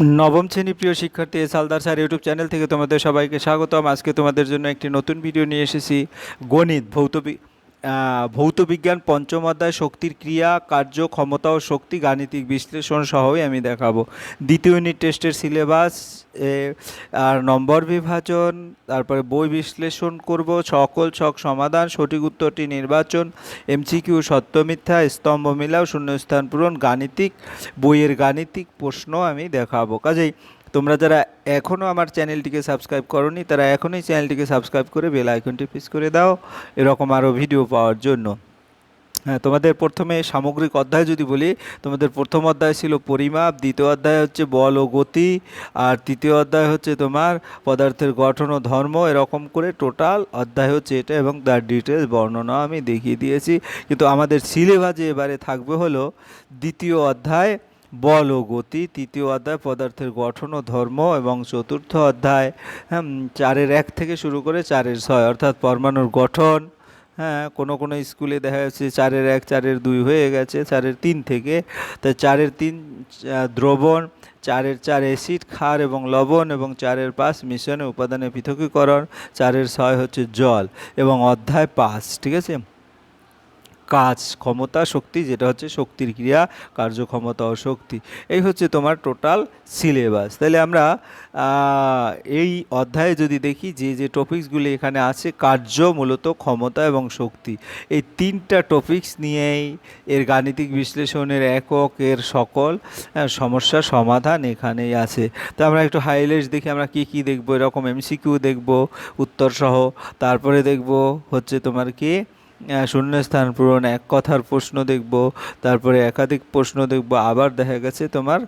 নবম শ্রেণি প্রিয় শিক্ষার্থী সালদার স্যার ইউটিউব চ্যানেল থেকে তোমাদের সবাইকে স্বাগতম। আজকে তোমাদের জন্য একটি নতুন ভিডিও নিয়ে এসেছি গণিত ভৌত ভৌত বিজ্ঞান পঞ্চম অধ্যায় শক্তির ক্রিয়া, কার্য, ক্ষমতা ও শক্তি গাণিতিক বিশ্লেষণ সহই আমি দেখাবো। দ্বিতীয় ইউনিট টেস্টের সিলেবাস আর নম্বর বিভাজন, তারপরে বই বিশ্লেষণ করব, সকল, ছক সমাধান, সঠিক উত্তরটি নির্বাচন, এমসিকিউ, সত্য মিথ্যা, স্তম্ভ মিলাও, শূন্যস্থান পূরণ, গাণিতিক, বইয়ের গাণিতিক প্রশ্ন আমি দেখাবো। কাজেই তোমরা যারা এখনও আমার চ্যানেলটিকে সাবস্ক্রাইব করনি, তারা এখনই চ্যানেলটিকে সাবস্ক্রাইব করে বেল আইকনটি প্রেস করে দাও, এরকম আরও ভিডিও পাওয়ার জন্য। হ্যাঁ তোমাদের প্রথমে সামগ্রিক অধ্যায় যদি বলি, তোমাদের প্রথম অধ্যায় ছিল পরিমাপ, দ্বিতীয় অধ্যায় হচ্ছে বল ও গতি, আর তৃতীয় অধ্যায় হচ্ছে তোমার পদার্থের গঠন ও ধর্ম, এরকম করে টোটাল অধ্যায় হচ্ছে এটা এবং তার ডিটেলস বর্ণনা আমি দেখিয়ে দিয়েছি। কিন্তু আমাদের সিলেবাসে এবারে থাকবে হলো দ্বিতীয় অধ্যায় বল ও গতি তৃতীয় অধ্যায় পদার্থের গঠন ও ধর্ম এবং চতুর্থ অধ্যায় হুম, চারের এক থেকে শুরু করে চারের ছয় অর্থাৎ পরমাণুর গঠন হ্যাঁ কোনো কোনো স্কুলে দেখা যাচ্ছে চারের এক চারের দুই হয়ে গেছে চারের তিন থেকে। তাই চারের তিন দ্রবণ চারের চার অ্যাসিড ক্ষার এবং লবণ এবং চারের পাঁচ মিশ্রণে উপাদানে পৃথকীকরণ চারের ছয় হচ্ছে জল এবং অধ্যায় পাঁচ ঠিক আছে? কাজ, ক্ষমতা, শক্তি, যেটা হচ্ছে শক্তির ক্রিয়া, কার্যক্ষমতা ও শক্তি এই হচ্ছে তোমার টোটাল সিলেবাস তাহলে আমরা এই অধ্যায়ে যদি দেখি, যে যে টপিকসগুলি এখানে আছে, কার্য মূলত ক্ষমতা এবং শক্তি। এই তিনটা টপিকস নিয়েই এর গাণিতিক বিশ্লেষণের একক, এর সকল সমস্যার সমাধান এখানেই আছে। তো আমরা একটু হাইলাইটস দেখি, আমরা কি কি দেখব? এরকম এমসিকিউ দেখব, উত্তরসহ। তারপরে দেখব হচ্ছে তোমার কি? শূন্যস্থান পূরণ, এক কথার প্রশ্ন দেখব, তারপরে একাধিক প্রশ্ন দেখব, আবার দেখা গেছে তোমার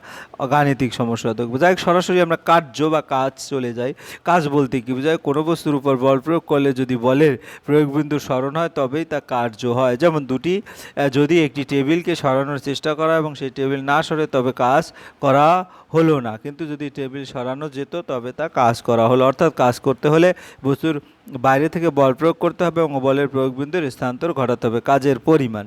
গাণিতিক সমস্যা দেখব। যাই সরাসরি আমরা কার্য বা কাজ চলে যাই। কাজ বলতে কি বোঝায়? কোনো বস্তুর উপর বল প্রয়োগ করলে যদি বলের প্রয়োগবিন্দু স্মরণ হয়, তবেই তা কার্য হয়। যেমন দুটি যদি একটি টেবিলকে সরানোর চেষ্টা করা এবং সেই টেবিল না সরে, তবে কাজ করা হলো না। কিন্তু যদি টেবিল সরানো যেত, তবে তা কাজ করা হলো। অর্থাৎ কাজ করতে হলে বস্তুর বাইরে থেকে বল প্রয়োগ করতে হবে এবং বলের প্রয়োগবিন্দুর স্থানান্তর ঘটাতে হবে, কাজের পরিমাণ।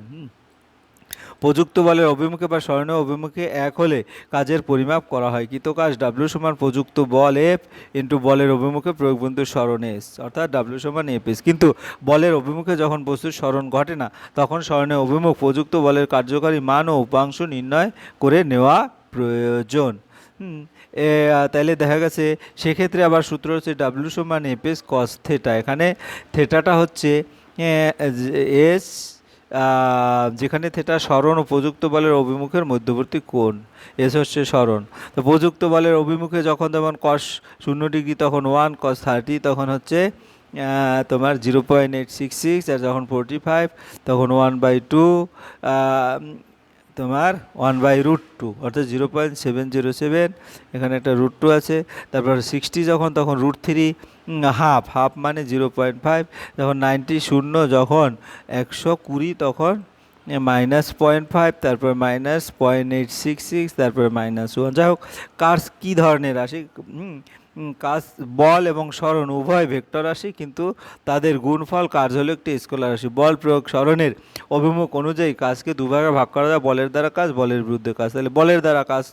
প্রযুক্ত বলের অভিমুখে বা স্মরণীয় অভিমুখে এক হলে কাজের পরিমাপ করা হয়। কৃত কাজ ডাব্লিউ সমান প্রযুক্ত বল এফ ইন্টু বলের অভিমুখে প্রয়োগবিন্দুর স্মরণ এস অর্থাৎ ডাব্লিউ সমান এফ এস কিন্তু বলের অভিমুখে যখন বস্তুর স্মরণ ঘটে না, তখন স্মরণীয় অভিমুখ প্রযুক্ত বলের কার্যকারী মান ও উপাংশ নির্ণয় করে নেওয়া প্রয়োজন। তাহলে দেখা গেছে সেক্ষেত্রে আবার সূত্র হচ্ছে ডাব্লিউ সমান এস কস থেটা এখানে থেটাটা হচ্ছে এস যেখানে থেটা স্মরণ ও প্রযুক্ত বলের অভিমুখের মধ্যবর্তী কোণ। এস হচ্ছে স্মরণ। তো প্রযুক্ত বলের অভিমুখে যখন যেমন কস শূন্য ডিগ্রি, তখন ওয়ান কস থার্টি তখন হচ্ছে তোমার zero point eight six six আর যখন ফোরটি ফাইভ তখন ওয়ান বাই টু তোমার ওয়ান বাই রুট টু অর্থাৎ zero point seven zero seven এখানে একটা রুট টু আছে। তারপর সিক্সটি যখন, তখন রুট থ্রি হাফ হাফ মানে জিরো পয়েন্ট ফাইভ যখন নাইনটি শূন্য যখন, একশো কুড়ি তখন মাইনাস পয়েন্ট ফাইভ তারপর minus point eight six six তারপরে মাইনাস ওয়ান যাই হোক কার্স কী ধরনের? রাশি কাজ, বল এবং স্মরণ উভয় ভেক্টর রাশি, কিন্তু তাদের গুণফল কার্য হলো একটি স্কলার রাশি। বল প্রয়োগ স্মরণের অভিমুখ অনুযায়ী কাজকে দুভাগে ভাগ করা যায়, বলের দ্বারা কাজ, বলের বিরুদ্ধে কাজ। তাহলে বলের দ্বারা কাজ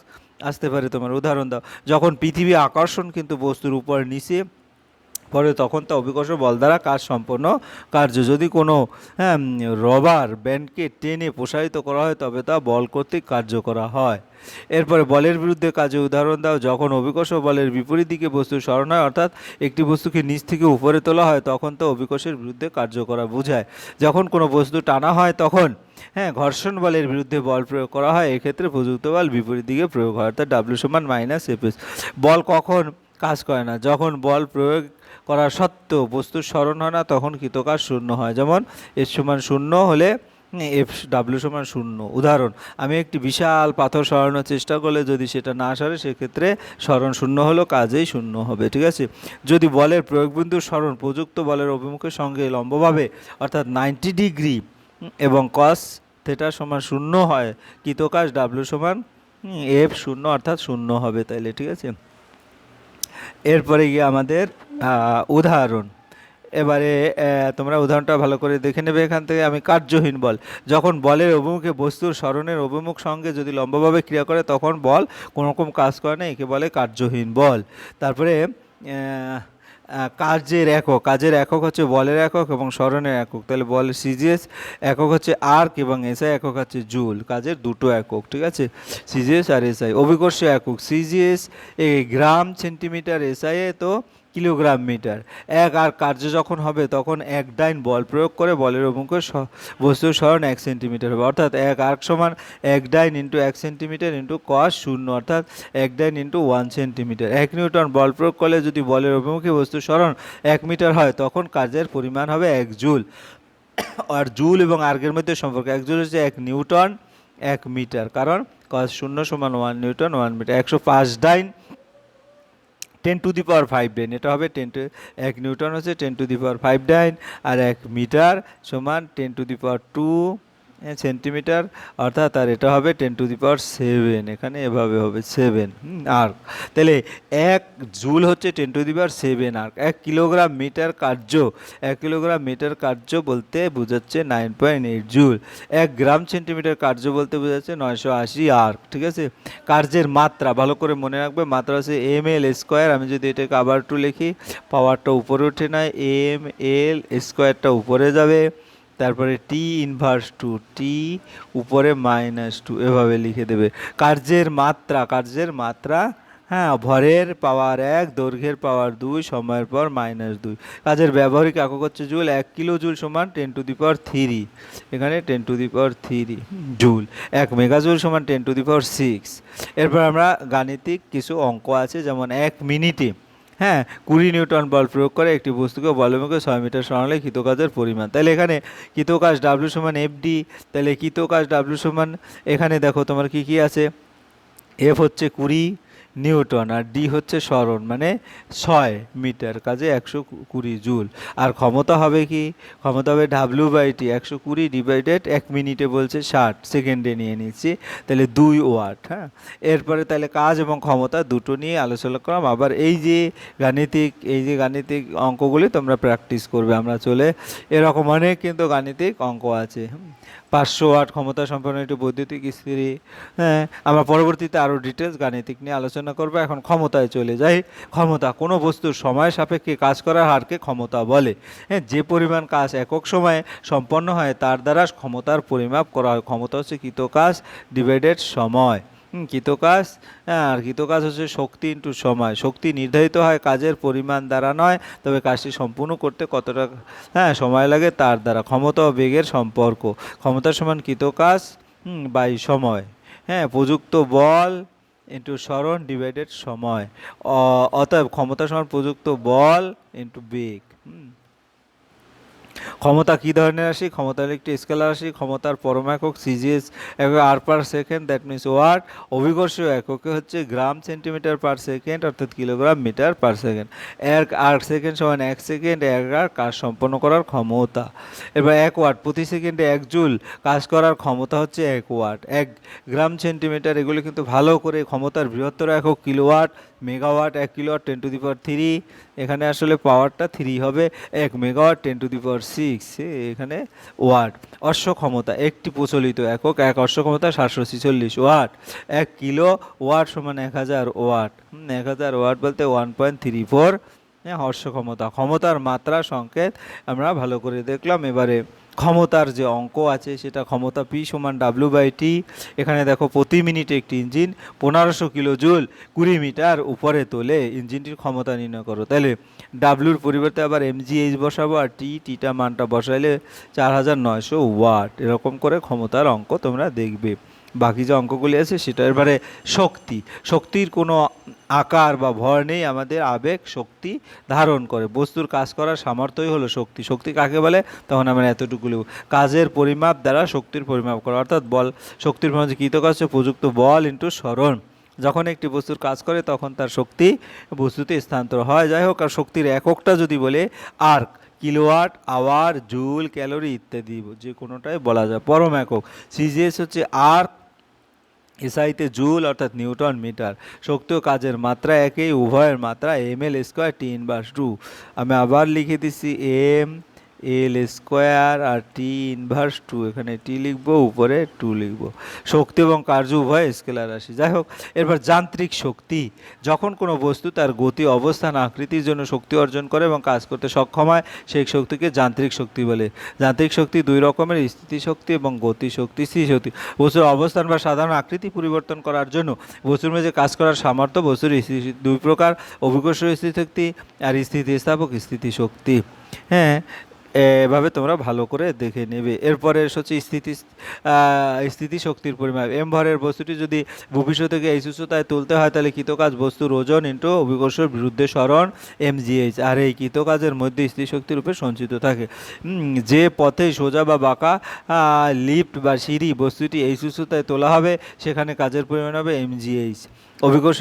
আসতে পারে তোমার, উদাহরণ দাও। যখন পৃথিবী আকর্ষণ, কিন্তু বস্তুর উপর নিচে পরে তখন তা অভিকর্ষ বল দ্বারা কাজ সম্পন্ন কার্য। যদি কোনো হ্যাঁ রবার ব্যান্ডকে টেনে প্রসারিত করা হয়, তবে তা বল কর্তৃক কার্য করা হয়। এরপরে বলের বিরুদ্ধে কাজে উদাহরণ দাও। যখন অভিকর্ষ বলের বিপরীত দিকে বস্তু সরণ হয়, অর্থাৎ একটি বস্তুকে নিচ থেকে উপরে তোলা হয়, তখন তো অভিকর্ষের বিরুদ্ধে কার্য করা বোঝায়। যখন কোনো বস্তু টানা হয়, তখন হ্যাঁ ঘর্ষণ বলের বিরুদ্ধে বল প্রয়োগ করা হয়, এক্ষেত্রে প্রযুক্ত বল বিপরীত দিকে প্রয়োগ হয়, অর্থাৎ ডাব্লিউ সমান মাইনাস এফএস বল কখন কাজ করে না, যখন বল প্রয়োগ করা সত্ত্বেও বস্তুর স্মরণ হয় না, তখন কৃতকাজ শূন্য হয়। যেমন এর সমান শূন্য হলে এফ ডাব্লিউ সমান শূন্য। উদাহরণ, আমি একটি বিশাল পাথর সরানোর চেষ্টা করলে যদি সেটা না সরে, সেক্ষেত্রে স্মরণ শূন্য হলো, কাজেই শূন্য হবে, ঠিক আছে? যদি বলের প্রয়োগবিন্দুর স্মরণ প্রযুক্ত বলের অভিমুখের সঙ্গে লম্বভাবে, অর্থাৎ নাইনটি ডিগ্রি এবং কস থেটা সমান শূন্য হয় কৃতকাজ ডাব্লিউ সমান এফ শূন্য, অর্থাৎ শূন্য হবে তাইলে, ঠিক আছে? এরপরে গিয়ে আমাদের উদাহরণ। এবারে তোমরা উদাহরণটা ভালো করে দেখে নেবে এখান থেকে, আমি কার্যহীন বল। যখন বলের অভিমুখে বস্তুর স্মরণের অভিমুখ সঙ্গে যদি লম্বাভাবে ক্রিয়া করে, তখন বল কোনোরকম কাজ করে না, একে বলে কার্যহীন বল। তারপরে আহ, একক কাজের একক হচ্ছে বলের একক এবং স্মরণের একক। তাহলে বলের সিজিএস একক হচ্ছে আর্ক এবং এসআই একক হচ্ছে জুল। কাজের দুটো একক ঠিক আছে? সিজিএস আর এসআই। অভিকর্ষ একক সিজিএস এ গ্রাম সেন্টিমিটার এসআইয়ে তো কিলোগ্রাম মিটার। এক আর কার্য যখন হবে তখন এক ডাইন বল প্রয়োগ করে বলের অভিমুখে স- বস্তুর স্মরণ এক সেন্টিমিটার হবে। অর্থাৎ এক আর্ক সমান এক ডাইন ইন্টু এক সেন্টিমিটার ইন্টু কস শূন্য, অর্থাৎ এক ডাইন ইন্টু ওয়ান সেন্টিমিটার। এক নিউটন বল প্রয়োগ করলে যদি বলের অভিমুখে বস্তুর স্মরণ এক মিটার হয়, তখন কার্যের পরিমাণ হবে এক জুল। আর জুল এবং আর্গের মধ্যে সম্পর্ক এক জুল হচ্ছে এক নিউটন এক মিটার। কারণ কস শূন্য সমান ওয়ান নিউটন ওয়ান মিটার। একশো পাঁচ dyne ten to the power five dyne এটা হবে টেন টু এক নিউটন হচ্ছে ten to the power five dyne আর এক মিটার সমান ten to the power two centimetre অর্থাৎ আর এটা হবে ten to the power seven এখানে এভাবে হবে সেভেন আর তাহলে এক জুল হচ্ছে ten to the power seven আর এক কিলোগ্রাম মিটার কার্য, এক কিলোগ্রাম মিটার কার্য বলতে বোঝাচ্ছে নাইন পয়েন্ট এইট জুল এক গ্রাম সেন্টিমিটার কার্য বলতে বোঝাচ্ছে নয়শো আশি আর্ক ঠিক আছে? কার্যের মাত্রা, ভালো করে মনে রাখবে, মাত্রা হচ্ছে এম এল স্কোয়ার আমি যদি এটাকে আবার একটু লিখি পাওয়ারটা উপরে উঠে নেয় এম এল স্কোয়ারটা উপরে যাবে তারপরে টি ইনভার্স টু টি উপরে মাইনাস টু এভাবে লিখে দেবে। কার্যের মাত্রা কার্যের মাত্রা হ্যাঁ ভরের পাওয়ার এক, দৈর্ঘ্যের পাওয়ার দুই, সময়ের পর মাইনাস দুই। কাজের ব্যবহারিক একক হচ্ছে জুল এক কিলো জুল সমান ten to the power three এখানে ten to the power three joule এক মেগাজুল সমান ten to the power six এরপর আমরা গাণিতিক কিছু অঙ্ক আছে, যেমন এক মিনিটে হ্যাঁ কুড়ি নিউটন বল প্রয়োগ করে একটি বস্তুকে বলমুখে ছয় মিটার সরালে কৃতকাজের পরিমাণ। তাহলে এখানে কৃতকাজ ডাব্লু সমান এফডি তাহলে কৃতকাজ ডাব্লিউ সমান, এখানে দেখো তোমার কি কি আছে? এফ হচ্ছে কুড়ি নিউটন আর ডি হচ্ছে স্মরণ মানে ছয় মিটার, কাজে একশো কুড়ি জুল। আর ক্ষমতা হবে কি? ক্ষমতা হবে ডাব্লু বাই টি একশো কুড়ি ডিভাইডেড এক মিনিটে বলছে ষাট, সেকেন্ডে নিয়ে নিচ্ছি, তাহলে দুই ওয়াট হ্যাঁ? এরপরে তাহলে কাজ এবং ক্ষমতা দুটো নিয়ে আলোচনা করলাম আবার এই যে গাণিতিক, এই যে গাণিতিক অঙ্কগুলি তোমরা প্র্যাকটিস করবে, আমরা চলে, এরকম অনেক কিন্তু গাণিতিক অঙ্ক আছে। পাঁচশো আট ক্ষমতা সম্পন্ন একটি বৈদ্যুতিক ইস্ত্রি হ্যাঁ আমরা পরবর্তীতে আরও ডিটেলস গাণিতিক নিয়ে আলোচনা করব। এখন ক্ষমতায় চলে যাই। ক্ষমতা কোনো বস্তুর সময় সাপেক্ষে কাজ করার হারকে ক্ষমতা বলে। হ্যাঁ যে পরিমাণ কাজ একক সময়ে সম্পন্ন হয়, তার দ্বারা ক্ষমতার পরিমাপ করা হয়। ক্ষমতা হচ্ছে কৃত কাজ ডিভাইডেড সময়। কৃতকাজ হ্যাঁ আর কৃতকাজ হচ্ছে শক্তি ইন্টু সময়। শক্তি নির্ধারিত হয় কাজের পরিমাণ দ্বারা নয়, তবে কাজটি সম্পূর্ণ করতে কতটা হ্যাঁ সময় লাগে তার দ্বারা। ক্ষমতা ও বেগের সম্পর্ক। ক্ষমতার সমান কৃতকাজ বাই সময়। হ্যাঁ প্রযুক্ত বল ইন্টু স্মরণ ডিভাইডেড সময়। অতএব ক্ষমতা সমান প্রযুক্ত বল ইন্টু বেগ। হুম। ক্ষমতা কী ধরনের রাশি ক্ষমতা হলো একটি স্কেলার রাশি ক্ষমতার পরম একক সিজিএস একক আর per second that means watt অভিকর্ষ এককে হচ্ছে গ্রাম সেন্টিমিটার পার সেকেন্ড অর্থাৎ কিলোগ্রাম মিটার পার সেকেন্ড এক আট সেকেন্ড সমান এক সেকেন্ড এক আর কাজ সম্পন্ন করার ক্ষমতা। এবার এক ওয়াট প্রতি সেকেন্ডে এক জুল কাজ করার ক্ষমতা হচ্ছে এক ওয়াট এক গ্রাম সেন্টিমিটার এগুলো কিন্তু ভালো করে ক্ষমতার বৃহত্তর একক কিলোওয়াট মেগাওয়াট এক kilowatt ten to the power three এখানে আসলে পাওয়ারটা থ্রি হবে, এক megawatt ten to the power six এখানে ওয়াট অশ্ব ক্ষমতা একটি প্রচলিত একক, এক অশ্ব ক্ষমতা সাতশো ছিচল্লিশ ওয়াট এক কিলো ওয়াট সমান এক হাজার ওয়াট এক হাজার ওয়াট বলতে one point three four horse ক্ষমতা ক্ষমতার মাত্রা সংকেত আমরা ভালো করে দেখলাম। এবারে ক্ষমতার যে অঙ্ক আছে, সেটা ক্ষমতা পি সমান ডাব্লু বাই টি এখানে দেখো, প্রতি মিনিটে একটি ইঞ্জিন পনেরোশো কিলো জুল কুড়ি মিটার উপরে তোলে, ইঞ্জিনটির ক্ষমতা নির্ণয় করো। তাহলে ডাব্লুর পরিবর্তে আবার এমজিএইচ বসাবো আর টি টিটা মানটা বসাইলে চার হাজার নয়শো ওয়াট। এরকম করে ক্ষমতার অঙ্ক তোমরা দেখবে। বাকি যে অঙ্কগুলি আছে সেটা এবারে শক্তি। শক্তির কোনো আকার বা ভর নেই, আমাদের আবেগ, শক্তি ধারণ করে। বস্তুর কাজ করার সামর্থ্যই হলো শক্তি। শক্তি কাকে বলে? তখন আমরা এতটুকু কাজের পরিমাপ দ্বারা শক্তির পরিমাপ করা। অর্থাৎ বল, শক্তির পরিমাপ হচ্ছে প্রযুক্ত বল ইন্টু স্মরণ। যখন একটি বস্তুর কাজ করে, তখন তার শক্তি বস্তুতে স্থানান্তর হয়। যাই হোক, আর শক্তির এককটা যদি বলে, erg, kilowatt, hour, joule, calorie ইত্যাদি, যে কোনোটাই বলা যায়, পরম একক। সিজিএস হচ্ছে আর্ক এসআইতে জুল অর্থাৎ নিউটন মিটার শক্তি ও কাজের মাত্রা একই, উভয়ের মাত্রা M L square T inverse two আমি আবার লিখে দিচ্ছি এম এল স্কোয়ার আর টি ইনভার্স টু এখানে টি লিখব, উপরে টু লিখব। শক্তি এবং কার্য উভয় স্কেলার রাশি। যাই হোক, এরপর যান্ত্রিক শক্তি। যখন কোনো বস্তু তার গতি, অবস্থান, আকৃতির জন্য শক্তি অর্জন করে এবং কাজ করতে সক্ষম হয়, সেই শক্তিকে যান্ত্রিক শক্তি বলে। যান্ত্রিক শক্তি দুই রকমের, স্থিতি শক্তি এবং গতি শক্তি, স্থিতি শক্তি। বস্তুর অবস্থান বা সাধারণ আকৃতি পরিবর্তন করার জন্য বস্তুর মাঝে কাজ করার সামর্থ্য, বস্তুর দুই প্রকার অভিকর্ষ স্থিতি শক্তি আর স্থিতিস্থাপক স্থিতি শক্তি। হ্যাঁ এভাবে তোমরা ভালো করে দেখে নেবে। এরপরে হচ্ছে স্থিতি আহ, স্থিতি শক্তির পরিমাপ। এম ভরের বস্তুটি যদি ভবিষ্যৎ থেকে এই উচ্চতায় তুলতে হয় তাহলে কৃতকাজ বস্তুর ওজন ইন্টু অভিকর্ষর বিরুদ্ধে স্মরণ এমজিএইচ আর এই কৃতকাজের মধ্যে স্থিতিশক্তি রূপে সঞ্চিত থাকে। যে পথে সোজা বা বাঁকা লিফট বা সিঁড়ি বস্তুটি এই উচ্চতায় তোলা হবে সেখানে কাজের পরিমাণ হবে এমজিএইচ অভিকর্ষ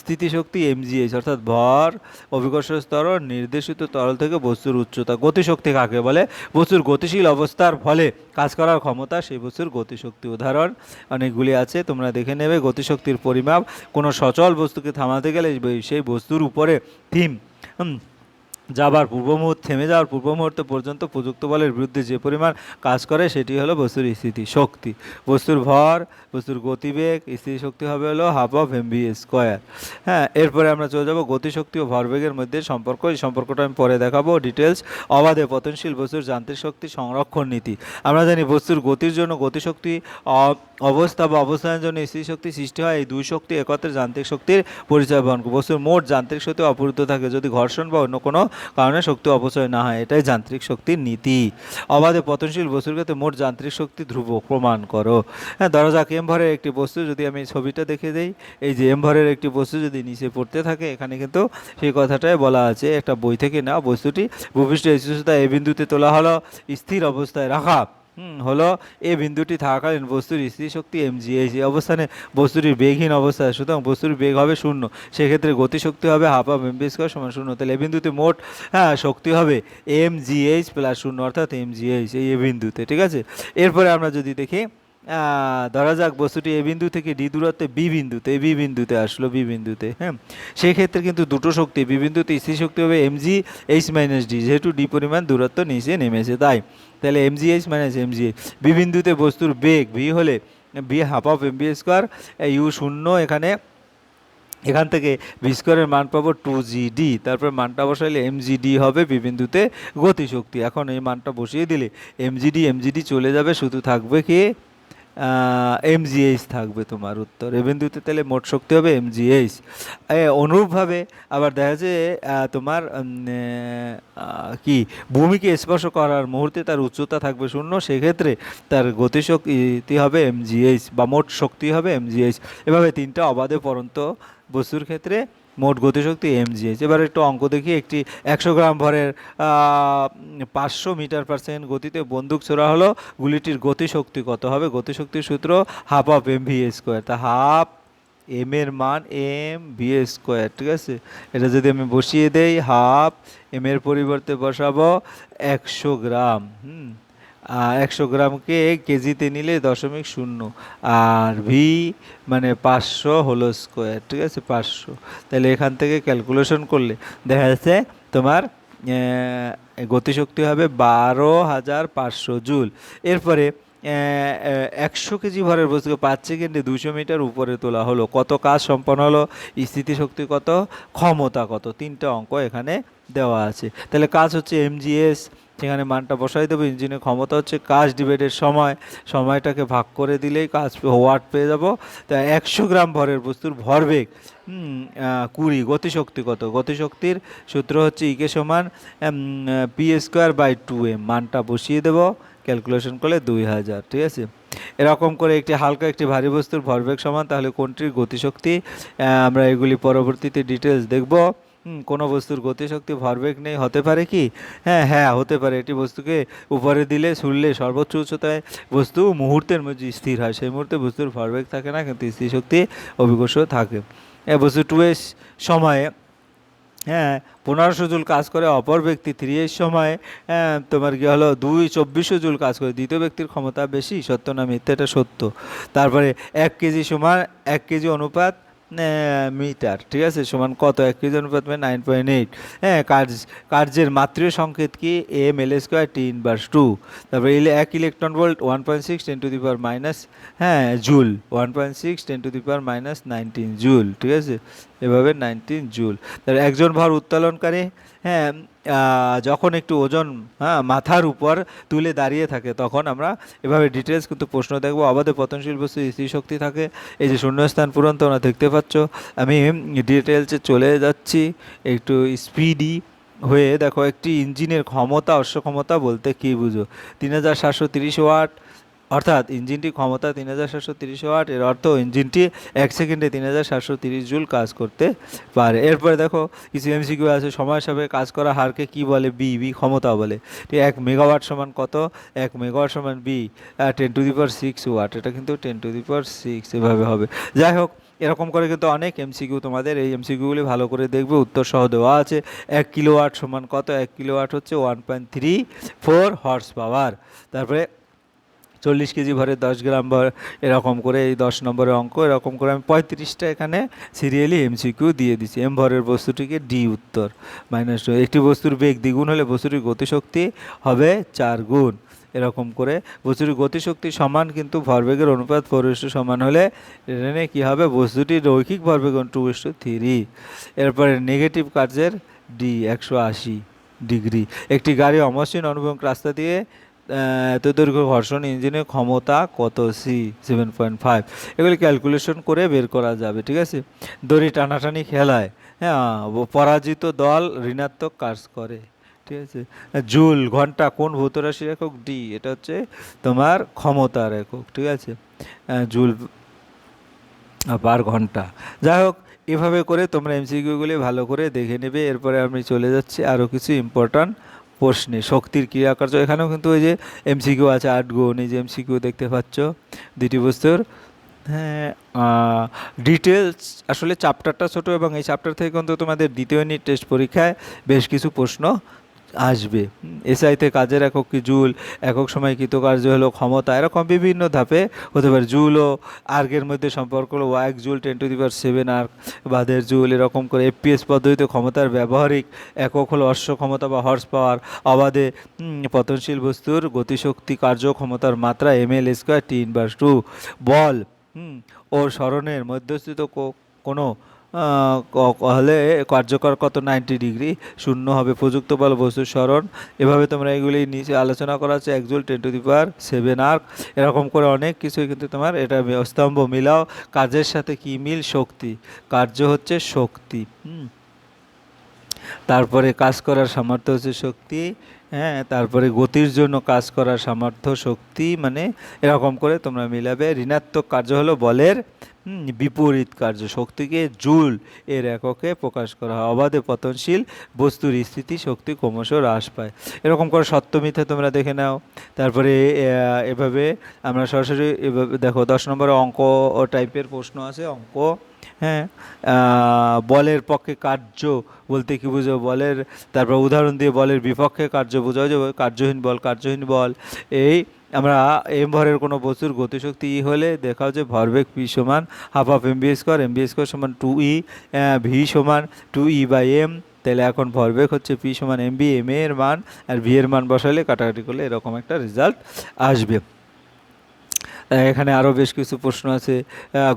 স্থিতিশক্তি এমজিএইচ অর্থাৎ ভর অভিকর্ষ স্তর নির্দেশিত তরল থেকে বস্তুর উচ্চতা, গতিশক্তি কাকে বলে? বস্তুর গতিশীল অবস্থার ফলে কাজ করার ক্ষমতা, সেই বস্তুর গতিশক্তি উদাহরণ অনেকগুলি আছে, তোমরা দেখে নেবে। গতিশক্তির পরিমাপ, কোনো সচল বস্তুকে থামাতে গেলে সেই বস্তুর উপরে থিম যাবার পূর্ব মুহূর্তে থেমে যাওয়ার পূর্ব মুহূর্ত পর্যন্ত প্রযুক্ত বলের বিরুদ্ধে যে পরিমাণ কাজ করে, সেটি হলো বস্তুর স্থিতি শক্তি। বস্তুর ভর, বস্তুর গতিবেগ, স্থিতি শক্তি হবে হলো half of M V square হ্যাঁ এরপরে আমরা চলে যাব গতিশক্তি ও ভরবেগের মধ্যে সম্পর্ক। এই সম্পর্কটা আমি পরে দেখাবো ডিটেলস অবাধে পতনশীল বস্তুর যান্ত্রিক শক্তি সংরক্ষণ নীতি। আমরা জানি বস্তুর গতির জন্য গতিশক্তি অবস্থা বা অবস্থানের জন্য স্থিতি শক্তি সৃষ্টি হয়। এই দুই শক্তি একত্রে যান্ত্রিক শক্তির পরিচয় বহন। বস্তুর মোট যান্ত্রিক শক্তি অপূরিত থাকে। যদি ঘর্ষণ বা অন্য কোনো কারণে শক্তি অপচয় না হয়, এটাই যান্ত্রিক শক্তির নীতি। অবাধে পতনশীল বস্তুর ক্ষেত্রে মোট যান্ত্রিক শক্তি ধ্রুব, প্রমাণ করো। হ্যাঁ ধরা যাক এম ভরের একটি বস্তু যদি আমি ছবিটা দেখে দিই, এই যে এম ভরের একটি বস্তু যদি নিচে পড়তে থাকে, এখানে কিন্তু সেই কথাটাই বলা আছে, একটা বই থেকে না বস্তুটি ভূপৃষ্ঠ এ বিন্দুতে তোলা হলো, স্থির অবস্থায় রাখা। হলো এই বিন্দুটি থাকাকালীন বস্তুর স্থিতিশক্তি এমজি এই যে অবস্থানে বস্তুটির বেগহীন অবস্থা, সুতরাং বস্তুর বেগ হবে শূন্য। সেক্ষেত্রে গতিশক্তি হবে হাফ অফ এম স্কোয়ার সমান শূন্য। তাহলে এ বিন্দুতে মোট হ্যাঁ শক্তি হবে এম জি এইচ প্লাস শূন্য, অর্থাৎ এম জি এইচ এই বিন্দুতে, ঠিক আছে? এরপরে আমরা যদি দেখি ধরা যাক বস্তুটি এ বিন্দু থেকে ডি দূরত্বে বি বিন্দুতে বি বিন্দুতে আসলো, বি বিন্দুতে হ্যাঁ? সেক্ষেত্রে কিন্তু দুটো শক্তি, বি বিন্দুতে স্থির শক্তি হবে M G H minus D, যেহেতু ডি পরিমাণ দূরত্ব নিচে নেমেছে, তাই। তাহলে M G H minus MG B বিন্দুতে বস্তুর বেগ ভি হলে, B half of M V square U শূন্য এখানে, এখান থেকে ভি স্কোয়ারের মান পাবো টু জি ডি, তারপর মানটা বসাইলে এম জি ডি হবে বি বিন্দুতে গতিশক্তি। এখন এই মানটা বসিয়ে দিলে M G D, M G D চলে যাবে, শুধু থাকবে কি? এম জি এইচ থাকবে তোমার উত্তর। এ বিন্দুতে তাহলে মোট শক্তি হবে এম জি এইচ অনুরূপভাবে আবার দেখা যায় তোমার কি, ভূমিকে স্পর্শ করার মুহূর্তে তার উচ্চতা থাকবে শূন্য, সেক্ষেত্রে তার গতিশক্তি হবে এম জি এইচ বা মোট শক্তি হবে এম জি এভাবে তিনটা অবাধে পরন্ত বস্তুর ক্ষেত্রে মোট গতিশক্তি এমজিএইচ এবার একটু অঙ্ক দেখি, একটি একশো গ্রাম ভরের পাঁচশো মিটার পার সেকেন্ড গতিতে বন্দুক ছোড়া হলো, গুলিটির গতিশক্তি কত হবে? গতিশক্তির সূত্র half of M V square তা হাফ এম এর মান এম ভি স্কোয়ার ঠিক আছে? এটা যদি আমি বসিয়ে দেই হাফ এম এর পরিবর্তে বসাবো, একশো গ্রাম। হুম। একশো গ্রামকে কেজিতে নিলে দশমিক শূন্য। আর ভি মানে পাঁচশো হলো স্কোয়ার ঠিক আছে? পাঁচশো। তাহলে এখান থেকে ক্যালকুলেশন করলে দেখা যাচ্ছে তোমার গতিশক্তি হবে বারো হাজার পাঁচশো জুল। এরপরে একশো কেজি ভরের বস্তুকে পাঁচ সেকেন্ডে দুশো মিটার উপরে তোলা হলো। কত কাজ সম্পন্ন হলো? স্থিতিশক্তি কত? ক্ষমতা কত? তিনটা অঙ্ক এখানে দেওয়া আছে। তাহলে কাজ হচ্ছে এমজিএস সেখানে মানটা বসাই দেবো, ইঞ্জিনের ক্ষমতা হচ্ছে কাজ ডিভাইডের সময়, সময়টাকে ভাগ করে দিলেই কাজ ওয়াট পেয়ে যাব। তা একশো গ্রাম ভরের বস্তুর ভরবেগ কুড়ি, গতিশক্তি কত? গতিশক্তির সূত্র হচ্ছে ইকে সমান P square by two M মানটা বসিয়ে দেবো, ক্যালকুলেশন করলে দুই হাজার, ঠিক আছে? এরকম করে একটি হালকা একটি ভারী বস্তুর ভরবেগ সমান, তাহলে কোনটির গতিশক্তি আমরা এগুলি পরবর্তীতে ডিটেলস দেখব। কোনো বস্তুর গতিশক্তি ভরবেগ নেই হতে পারে কি? হ্যাঁ হ্যাঁ হতে পারে। এটি বস্তুকে উপরে দিলে ছুড়লে সর্বোচ্চ উচ্চতায় বস্তু মুহূর্তের মধ্যে স্থির হয়। সেই মুহূর্তে বস্তুর ভরবেগ থাকে না কিন্তু স্থির শক্তি অভিকর্ষ থাকে। এ বস্তু টু এস সময়ে হ্যাঁ পনেরোশো জুল কাজ করে অপর ব্যক্তি থ্রি এর সময় হ্যাঁ, তোমার কি হলো দুই চব্বিশশো জুল কাজ করে। দ্বিতীয় ব্যক্তির ক্ষমতা বেশি সত্য না মিথ্যা এটা সত্য? তারপরে এক কেজি সমান এক কেজি অনুপাত মিটার, ঠিক আছে? সমান কত? এক কেজি অনুপাত মানে নাইন পয়েন্ট এইট হ্যাঁ কার্য, কার্যের মাত্রীয় সংকেত কি? M L square T inverse two তারপরে এক electron volt one point six ten to the power minus হ্যাঁ joule one point six ten to the power minus nineteen joule ঠিক আছে? এভাবে নাইনটিন জুল একজন ভর উত্তোলনকারী হ্যাঁ যখন একটু ওজন হ্যাঁ মাথার উপর তুলে দাঁড়িয়ে থাকে, তখন আমরা এভাবে ডিটেলস কিন্তু প্রশ্ন দেখব। অবাধে পতনশীল বস্তু শক্তি থাকে। এই যে শূন্যস্থান পূরণ তোমরা দেখতে পাচ্ছ। আমি ডিটেলসে চলে যাচ্ছি। একটু স্পিডি হয়ে দেখো, একটি ইঞ্জিনের ক্ষমতা অশ্ব ক্ষমতা বলতে কী বুঝো? তিন হাজার সাতশো তিরিশ ওয়াট অর্থাৎ ইঞ্জিনটি ক্ষমতা তিন হাজার সাতশো তিরিশ ওয়াট, এর অর্থ ইঞ্জিনটি এক সেকেন্ডে তিন হাজার সাতশো তিরিশ জুল কাজ করতে পারে। এরপরে দেখো, কিছু এমসিকিউ আছে, সময় সাপে কাজ করা হারকে কি বলে? বি বি ক্ষমতা বলে। এক মেগাওয়াট সমান কত? এক মেগাওয়াট সমান B ten to the power six watt এটা কিন্তু ten to the power six এভাবে হবে। যাই হোক, এরকম করে কিন্তু অনেক এমসিকিউ তোমাদের। এই এমসিকিউগুলি ভালো করে দেখবে, উত্তর সহ দেওয়া আছে। এক কিলোওয়াট সমান কত? এক কিলোওয়াট হচ্ছে one point three four horse power তারপরে চল্লিশ কেজি ভরে দশ গ্রাম ভর এরকম করে এই দশ নম্বরের অঙ্ক, এরকম করে আমি পঁয়ত্রিশটা এখানে সিরিয়ালি এমসিকিউ দিয়ে দিচ্ছি। এম ভরের বস্তুটিকে ডি উত্তর মাইনাস টু একটি বস্তুর বেগ দ্বিগুণ হলে বস্তুটির গতিশক্তি হবে চার গুণ। এরকম করে বস্তুটির গতিশক্তি সমান কিন্তু ভরবেগের অনুপাত ফোর ইস্টু সমান হলে ট্রেনে কী হবে? বস্তুটির রৈখিক ভরবেগ টু ইস্টু থ্রি এরপরে নেগেটিভ কার্যের ডি একশো আশি ডিগ্রি। একটি গাড়ি অমসৃণ অনুভব রাস্তা দিয়ে এত দৈর্ঘ্য ঘর্ষণ ইঞ্জিনের ক্ষমতা কত? সি সেভেন পয়েন্ট ফাইভ এগুলি ক্যালকুলেশন করে বের করা যাবে, ঠিক আছে? দড়ি টানাটানি খেলায় হ্যাঁ পরাজিত দল ঋণাত্মক কাজ করে, ঠিক আছে? জুল, ঘণ্টা কোন ভৌতরাশির একক ডি এটা হচ্ছে তোমার ক্ষমতার একক, ঠিক আছে? জুল পার ঘণ্টা। যাই হোক, এভাবে করে তোমরা এমসিকিউগুলি ভালো করে দেখে নেবে, এরপরে আমি চলে যাচ্ছি আরও কিছু ইম্পর্ট্যান্ট প্রশ্নে, শক্তির ক্রিয়াকার্য। এখানেও কিন্তু ওই যে এমসিকিউ আছে, আট গুণ, এই যে এমসিকিউ দেখতে পাচ্ছ দুটি বস্তুর। হ্যাঁ ডিটেলস আসলে চ্যাপ্টারটা ছোটো এবং এই চ্যাপ্টার থেকে কিন্তু তোমাদের দ্বিতীয় ইউনিট টেস্ট পরীক্ষায় বেশ কিছু প্রশ্ন আসবে। এসআইতে কাজের একক কি জুল? একক সময় কৃতকার্য হলো ক্ষমতা? এরকম বিভিন্ন ধাপে হতে পারে। জুল ও আর্গের মধ্যে সম্পর্ক হলো walk joule, ten to the seven erg বাদের জুল, এরকম করে এফপিএস পদ্ধতিতে ক্ষমতার ব্যবহারিক একক হলো অশ্ব ক্ষমতা বা হর্স পাওয়ার অবাধে পতনশীল বস্তুর গতিশক্তি কার্য ক্ষমতার মাত্রা M L square T inverse two বল ও স্মরণের মধ্যস্থিত কোনো হলে কার্যকর কত? Ninety degree. শূন্য হবে প্রযুক্ত বল বস্তুর স্মরণ এভাবে তোমরা এগুলি নিচে আলোচনা করা আছে। একজুল ten to the seven erg. এরকম করে অনেক কিছুই কিন্তু তোমার এটা স্তম্ভ মিলাও। কাজের সাথে কি মিল? শক্তি। কার্য হচ্ছে শক্তি। হুম। তারপরে কাজ করার সামর্থ্য হচ্ছে শক্তি। হ্যাঁ তারপরে গতির জন্য কাজ করার সামর্থ্য শক্তি। মানে এরকম করে তোমরা মিলাবে। ঋণাত্মক কার্য হলো বলের বিপরীত কার্য শক্তিকে জুল এর এককে প্রকাশ করা হয়। অবাধে পতনশীল বস্তুর স্থিতি শক্তি ক্রমশ হ্রাস পায়। এরকম করে সত্য মিথ্যা তোমরা দেখে নাও। তারপরে এভাবে আমরা সরাসরি এভাবে দেখো, দশ নম্বরে অঙ্ক টাইপের প্রশ্ন আছে। অঙ্ক হ্যাঁ বলের পক্ষে কার্য বলতে কি বুঝো? বলের, তারপর উদাহরণ দিয়ে বলের বিপক্ষে কার্য বোঝাও যে কার্যহীন বল কার্যহীন বল। এই আমরা এম ভরের কোনো বস্তুর গতিশক্তি ই হলে দেখাও যে ভরবেগ পি সমান half half M V square M V square সমান টু ই ভি সমান টু ই বাই এম তাহলে এখন ভরবেগ হচ্ছে পি সমান এম বি এম এর মান, আর ভি এর মান বসালে কাটাকাটি করলে এরকম একটা রেজাল্ট আসবে। এখানে আরও বেশ কিছু প্রশ্ন আছে।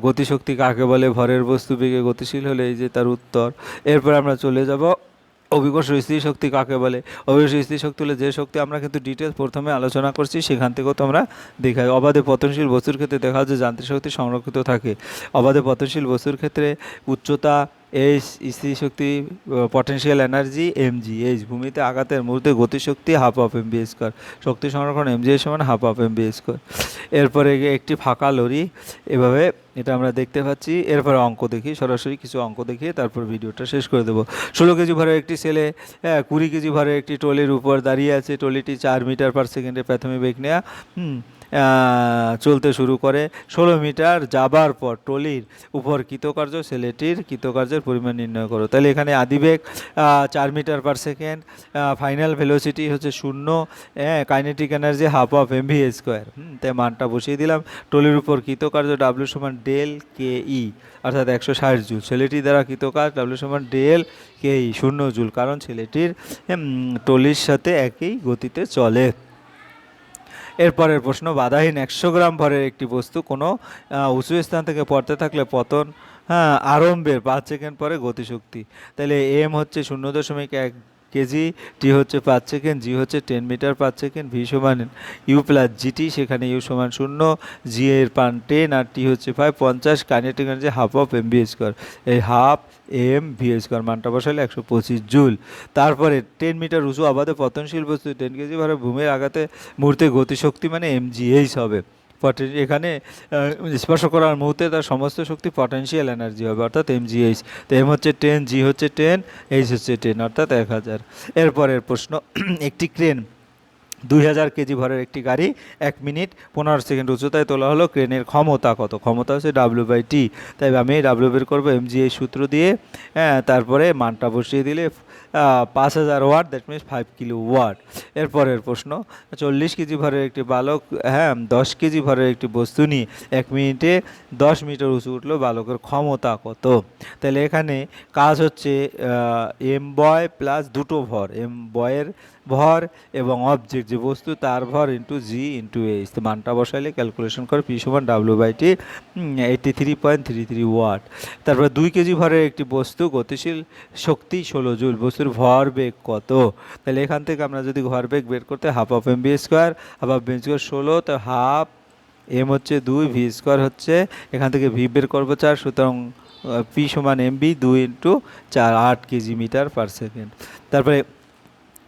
গতিশক্তি কাকে বলে? ভরের বস্তু বেগে গতিশীল হলে এই যে তার উত্তর। এরপর আমরা চলে যাব অভিকর্ষ স্থির শক্তি কাকে বলে? অভিকর্ষ স্ত্রী শক্তি হলে যে শক্তি আমরা কিন্তু ডিটেলস প্রথমে আলোচনা করছি, সেখান থেকেও তোমরা দেখাই অবাধে পতনশীল বস্তুর ক্ষেত্রে দেখা যায় যান্ত্রিক শক্তি সংরক্ষিত থাকে। অবাধে পতনশীল বস্তুর ক্ষেত্রে উচ্চতা এইচ স্থির শক্তি পটেনশিয়াল এনার্জি এমজি এইচ ভূমিতে আঘাতের মুহূর্তে গতিশক্তি half of M V square শক্তি সংরক্ষণ এমজি সমান half of M V square এরপরে একটি ফাঁকা লরি এভাবে এটা আমরা দেখতে পাচ্ছি। এরপরে অঙ্ক দেখি সরাসরি কিছু অঙ্ক দেখিয়ে তারপর ভিডিওটা শেষ করে দেবো। ষোলো কেজি ভরের একটি ছেলে হ্যাঁ, কুড়ি কেজি ভরের একটি ট্রলির উপর দাঁড়িয়ে আছে। ট্রলিটি চার মিটার পার সেকেন্ডে প্রাথমিক বেগ নেওয়া হুম চলতে শুরু করে। ষোলো মিটার যাবার পর টলির উপর কৃতকার্য ছেলেটির কৃতকার্যের পরিমাণ নির্ণয় করো। তাহলে এখানে আদিবেগ চার metre per second final velocity হচ্ছে শূন্য kinetic energy half of M V square তাই মানটা বসিয়ে দিলাম। টলির উপর কৃতকার্য ডাব্লিউ সমান ডেল কে ই অর্থাৎ একশো ষাট জুল। ছেলেটি দ্বারা কৃতকাজ ডাব্লিউ সমান ডেল কে ই শূন্য জুল। কারণ ছেলেটির টলির সাথে একই গতিতে চলে। এরপরের প্রশ্ন, বাধাহীন একশো গ্রাম ভরের একটি বস্তু কোনো উঁচু স্থান থেকে পড়তে থাকলে পতন হ্যাঁ আরম্ভের পাঁচ সেকেন্ড পরে গতিশক্তি। তাহলে এম হচ্ছে শূন্য দশমিক এক কেজি, টি হচ্ছে পাঁচ সেকেন্ড, জি হচ্ছে টেন মিটার পাঁচ সেকেন্ড, ভি সমান ইউ প্লাস জিটি সেখানে ইউ সমান শূন্য, জি এর পান টেন আর টি হচ্ছে ফাইভ, পঞ্চাশ, kinetic energy half of M V square, এই হাফ এম ভি স্কোয়ার মানটা বসালে একশো পঁচিশ জুল। তারপরে টেন মিটার উঁচু আবাদে পতনশীল বস্তু, টেন কেজি ভারে ভূমির আঘাতে মুহূর্তে গতিশক্তি মানে এম জিএইচ হবে। পটে- এখানে স্পর্শ করার মুহূর্তে তার সমস্ত শক্তি পটেনশিয়াল এনার্জি হবে, অর্থাৎ এম জিএইচ তো এম হচ্ছে টেন জি হচ্ছে টেন এইচ হচ্ছে টেন অর্থাৎ এক হাজার। এরপরের প্রশ্ন, একটি ক্রেন দুই হাজার কেজি ভরের একটি গাড়ি, এক মিনিট, পনেরো সেকেন্ড উচ্চতায় তোলা হলো। ক্রেনের ক্ষমতা কত? ক্ষমতা হচ্ছে ডাব্লিউ বাই টি তাই আমি ডাব্লিউ বের করব এম জি এই সূত্র দিয়ে হ্যাঁ তারপরে মানটা বসিয়ে দিলে পাঁচ হাজার watt that means five kilowatt এরপরের প্রশ্ন, চল্লিশ কেজি ভরের একটি বালক হ্যাঁ দশ কেজি ভরের একটি বস্তু নিয়ে এক মিনিটে দশ মিটার উঁচু উঠল বালকের ক্ষমতা কত? তাহলে এখানে কাজ হচ্ছে এম বয় প্লাস দুটো ভর এম বয়ের ভর এবং অবজেক্ট যে বস্তু, তার ভর ইন্টু জি ইন্টু এইচ তো মানটা বসাইলে ক্যালকুলেশন করে পি সমান W by T eighty three point three three watt তারপরে দুই কেজি ভরের একটি বস্তু, গতিশীল শক্তি ষোলো জুল। বস্তুর ভর বেগ কত? তাহলে এখান থেকে আমরা যদি ভর বেগ বের করতে half of M B square half of B square ষোলো, তো হাফ এম হচ্ছে দুই ভি স্কোয়ার হচ্ছে, এখান থেকে ভি বের করব চার, সুতরাং পি সমান এম বি দুই ইন্টু চার, আট কেজি মিটার পার সেকেন্ড তারপরে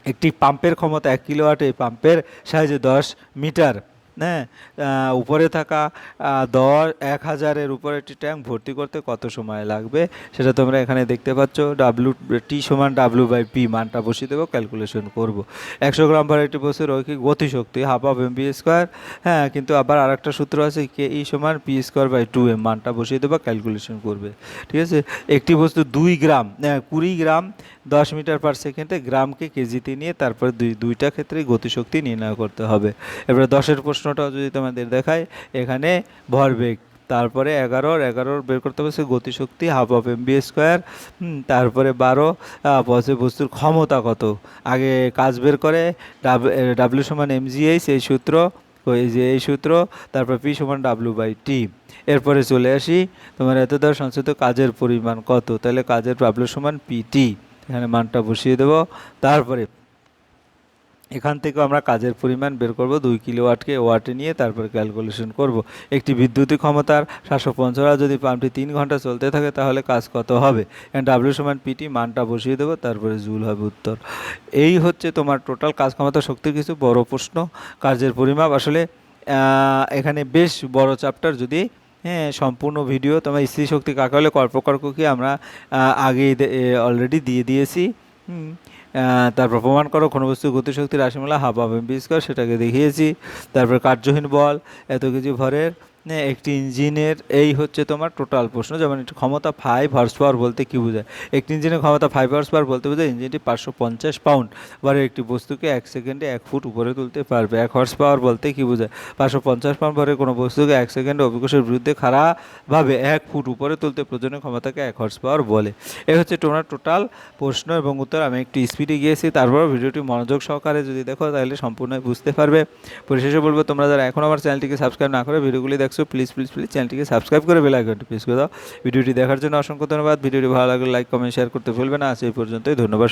একটি পাম্পের ক্ষমতা এক কিলোওয়াট এই পাম্পের সাহায্যে দশ মিটার। হ্যাঁ উপরে থাকা দশ, এক হাজারের উপরে একটি ট্যাঙ্ক ভর্তি করতে কত সময় লাগবে? সেটা তোমরা এখানে দেখতে পাচ্ছ। ডাব্লু টি সমান ডাব্লু বাই পি মানটা বসিয়ে দেবো ক্যালকুলেশন করব। একশো গ্রাম ভর একটি বস্তুর রৈখিক গতিশক্তি half of M B square হ্যাঁ কিন্তু আবার আরেকটা সূত্র আছে কে ই সমান P square by two M মানটা বসিয়ে দেবো ক্যালকুলেশন করবে। ঠিক আছে? একটি বস্তু দুই গ্রাম কুড়ি গ্রাম, দশ মিটার পার সেকেন্ডে গ্রামকে কেজিতে নিয়ে তারপরে দুই, দুইটা ক্ষেত্রে গতিশক্তি নির্ণয় করতে হবে। এবারে দশের প্রশ্নটাও যদি তোমাদের দেখায়, এখানে ভরবেগ তারপরে এগারোর এগারোর বের করতে হবে সে গতিশক্তি half of M B square তারপরে বারো বসে বস্তুর ক্ষমতা কত? আগে কাজ বের করে ডাব্লিউ সমান এম জি এইচ এই সূত্র, ওই যে এই সূত্র, তারপর পি সমান ডাব্লিউ বাই টি এরপরে চলে আসি, তোমার এত ধর সঞ্চিত কাজের পরিমাণ কত? তাহলে কাজের ডাব্লিউ সমান পি টি এখানে মানটা বসিয়ে দেবো। তারপরে এখান থেকে আমরা কাজের পরিমাণ বের করব। দুই কিলো ওয়াটকে ওয়াটে নিয়ে তারপর ক্যালকুলেশন করব। একটি বিদ্যুতিক ক্ষমতার সাতশো পঞ্চাশ যদি পাম্পটি তিন ঘণ্টা চলতে থাকে তাহলে কাজ কত হবে? ডাব্লিউ সমান পিটি মানটা বসিয়ে দেবো তারপরে জুল হবে উত্তর। এই হচ্ছে তোমার টোটাল কাজ ক্ষমতা শক্তির কিছু বড় প্রশ্ন। কাজের পরিমাপ আসলে এখানে বেশ বড় চ্যাপ্টার যদি হ্যাঁ সম্পূর্ণ ভিডিও তোমার স্ত্রী শক্তি কাকে হলে কর্পকার কি আমরা আগেই অলরেডি দিয়ে দিয়েছি। হুম, তারপর প্রমাণ করো, কোনো বস্তু গতিশক্তির রাশিমালা হাফ হাফ এম স্কোয়ার, সেটাকে দেখিয়েছি। তারপর কার্যহীন বল, এত কিছু ভরের একটি ইঞ্জিনের, এই হচ্ছে তোমার টোটাল প্রশ্ন। যেমন ক্ষমতা ফাইভ হর্স পাওয়ার বলতে কী বোঝায়? একটি ইঞ্জিনের ক্ষমতা ফাইভ হর্স পাওয়ার বলতে বোঝায় ইঞ্জিনটি পাঁচশো পঞ্চাশ পাউন্ড ভরের একটি বস্তুকে এক সেকেন্ডে এক ফুট উপরে তুলতে পারবে। এক হর্স পাওয়ার বলতে কী বোঝায়? পাঁচশো পঞ্চাশ পাউন্ড ভরের কোনো বস্তুকে এক সেকেন্ডে অভিকোষের বিরুদ্ধে খারাপভাবে এক ফুট উপরে তুলতে প্রয়োজনীয় ক্ষমতাকে এক হর্স পাওয়ার বলে। এ হচ্ছে তোমার টোটাল প্রশ্ন এবং উত্তর। আমি একটু স্পিডে গিয়েছি তারপর ভিডিওটি মনোযোগ সহকারে যদি দেখো, তাহলে সম্পূর্ণ বুঝতে পারবে। পরিশেষে বলব, তোমরা যারা এখন আমার চ্যানেলটিকে সাবস্ক্রাইব না করে, ভিডিওগুলি দেখছ প্লিজ প্লিজ প্লিজ চ্যানেলটিকে সাবস্ক্রাইব করে বেল আইকনটি প্রেস করে দাও। ভিডিওটি দেখার জন্য অসংখ্য ধন্যবাদ। ভিডিওটি ভালো লাগলে লাইক কমেন্ট শেয়ার করতে ভুলবে না। আজ এই পর্যন্তই। ধন্যবাদ।